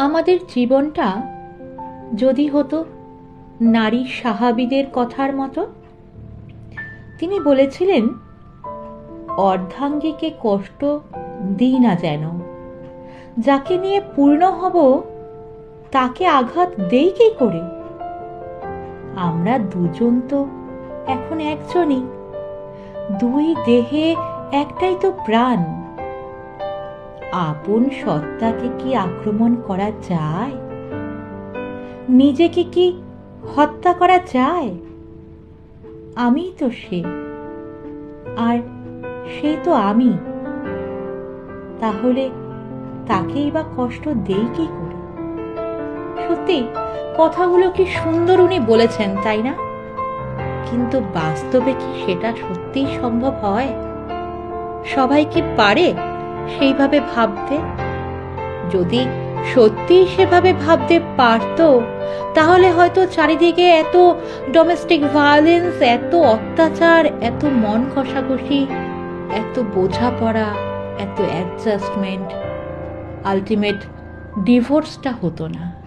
আমাদের জীবনটা যদি হতো নারী সাহাবিদের কথার মতো? তিনি বলেছিলেন, অর্ধাঙ্গীকে কষ্ট দিই না যেন। যাকে নিয়ে পূর্ণ হব, তাকে আঘাত দেই কি করে? আমরা দুজন তো এখন একজনই। দুই দেহে একটাই তো প্রাণ। আপন সত্তাকে কি আক্রমণ করা যায়? নিজেকে কি হত্যা করা যায়? আমি তো সে। আর সে তো আমি। তাহলে তাকেই বা কষ্ট দেই কি করে? সত্যি, কথাগুলো কি সুন্দর উনি বলেছেন, তাই না? কিন্তু বাস্তবে কি সেটা সত্যিই সম্ভব হয়? সবাই কি পারে? সেইভাবে ভাবতে। যদি সত্যি সেভাবে ভাবতে পারত, তাহলে হয়তো চারিদিকে এত ডোমেস্টিক ভায়োলেন্স এত অত্যাচার, এত মন কষাকষি, এত বোঝাপড়া, এত অ্যাডজাস্টমেন্ট আলটিমেট ডিভোর্সটা হতো না।